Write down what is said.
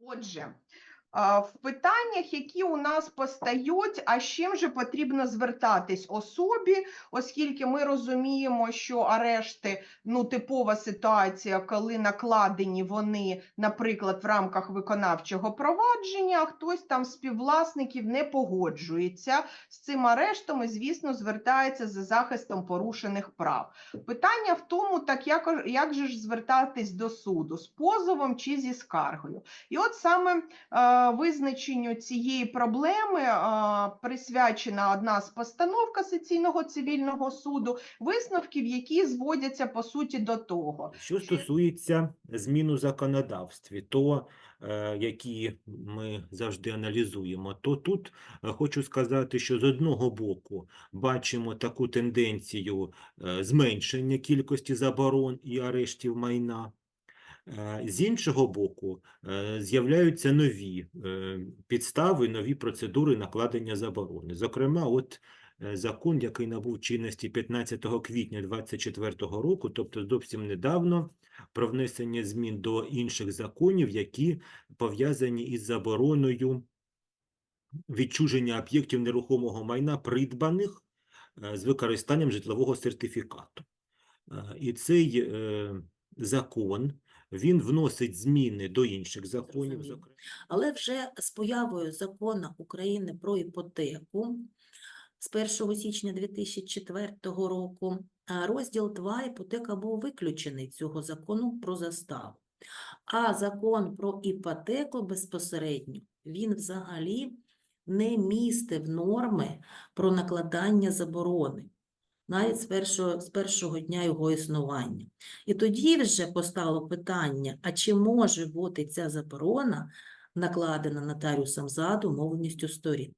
Отже, в питаннях, які у нас постають, а з чим же потрібно звертатись особі, оскільки ми розуміємо, що арешти ну типова ситуація, коли накладені вони, наприклад, в рамках виконавчого провадження, хтось там співвласників не погоджується з цим арештом і, звісно, звертається за захистом порушених прав. Питання в тому, так як, як же ж звертатись до суду з позовом чи зі скаргою. І от саме е, визначенню цієї проблеми присвячена одна з постанов Касаційного цивільного суду, висновків, які зводяться по суті до того. Що стосується змін у законодавстві, то е, які ми завжди аналізуємо, то тут е, хочу сказати, що з одного боку бачимо таку тенденцію е, зменшення кількості заборон і арештів майна. Е, З іншого боку, е, з'являються нові е, підстави, нові процедури накладення заборони. Зокрема, от закон, який набув чинності 15 квітня 2024 року, тобто зовсім недавно, про внесення змін до інших законів, які пов'язані із забороною відчуження об'єктів нерухомого майна, придбаних з використанням житлового сертифікату. І цей закон, він вносить зміни до інших законів, зокрема. Але вже з появою закону України про іпотеку з 1 січня 2004 року розділ 2 іпотека був виключений цього закону про заставу. А закон про іпотеку безпосередньо він взагалі не містив норми про накладання заборони навіть з першого, з першого дня його існування. І тоді вже постало питання, а чи може бути ця заборона накладена нотаріусом за домовленістю сторін.